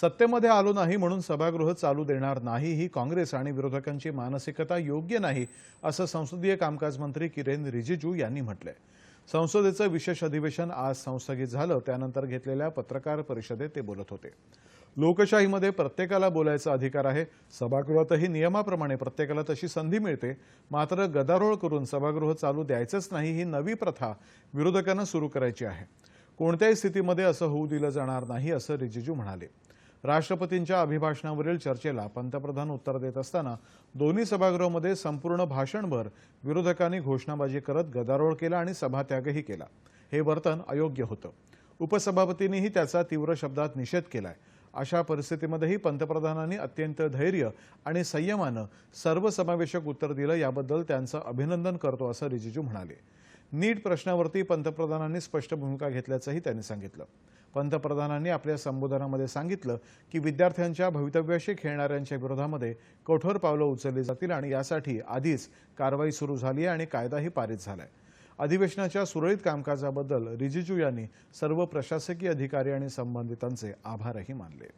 सत्तेमध्ये आलो नाही म्हणून सभागृह चालू देणार नाही ही काँग्रेस आणि विरोधकांची मानसिकता योग्य नाही असं संसदीय कामकाज मंत्री किरेन रिजिजू यांनी म्हटलंय. संसदेचं विशेष अधिवेशन आज संस्थगित झालं त्यानंतर घेतलेल्या पत्रकार परिषदेत ते बोलत होते. लोकशाहीमध्ये प्रत्येकाला बोलायचा अधिकार आहे सभागृहातही नियमाप्रमाणे प्रत्येकाला तशी संधी मिळते मात्र गदारोळ करून सभागृह चालू द्यायचंच नाही ही नवी प्रथा विरोधकांना सुरू करायची आहे. कोणत्याही स्थितीमध्ये असं होऊ दिलं जाणार नाही असं रिजिजू म्हणाले. राष्ट्रपतींच्या अभिभाषणावरील चर्चेला पंतप्रधान उत्तर देत असताना दोन्ही सभागृहामध्ये संपूर्ण भाषणभर विरोधकांनी घोषणाबाजी करत गदारोळ केला आणि सभात्यागही केला. हे वर्तन अयोग्य होतं. उपसभापतींनीही त्याचा तीव्र शब्दात निषेध केलाय. अशा परिस्थितीमध्येही पंतप्रधानांनी अत्यंत धैर्य आणि संयमानं सर्वसमावेशक उत्तर दिलं याबद्दल त्यांचं अभिनंदन करतो असं रिजिजू म्हणाले. नीट प्रश्नावरती पंतप्रधानांनी स्पष्ट भूमिका घेतल्याचंही त्यांनी सांगितलं. पंतप्रधानांनी आपल्या संबोधनामध्ये सांगितलं की विद्यार्थ्यांच्या भवितव्याशी खेळणाऱ्यांच्या विरोधामध्ये कठोर पावलं उचलली जातील आणि यासाठी आधीच कारवाई सुरू झाली आहे आणि कायदाही पारित झालाय. अधिवेशनाच्या सुरळीत कामकाजाबद्दल रिजिजू यांनी सर्व प्रशासकीय अधिकारी आणि संबंधितांचे आभारही मानले.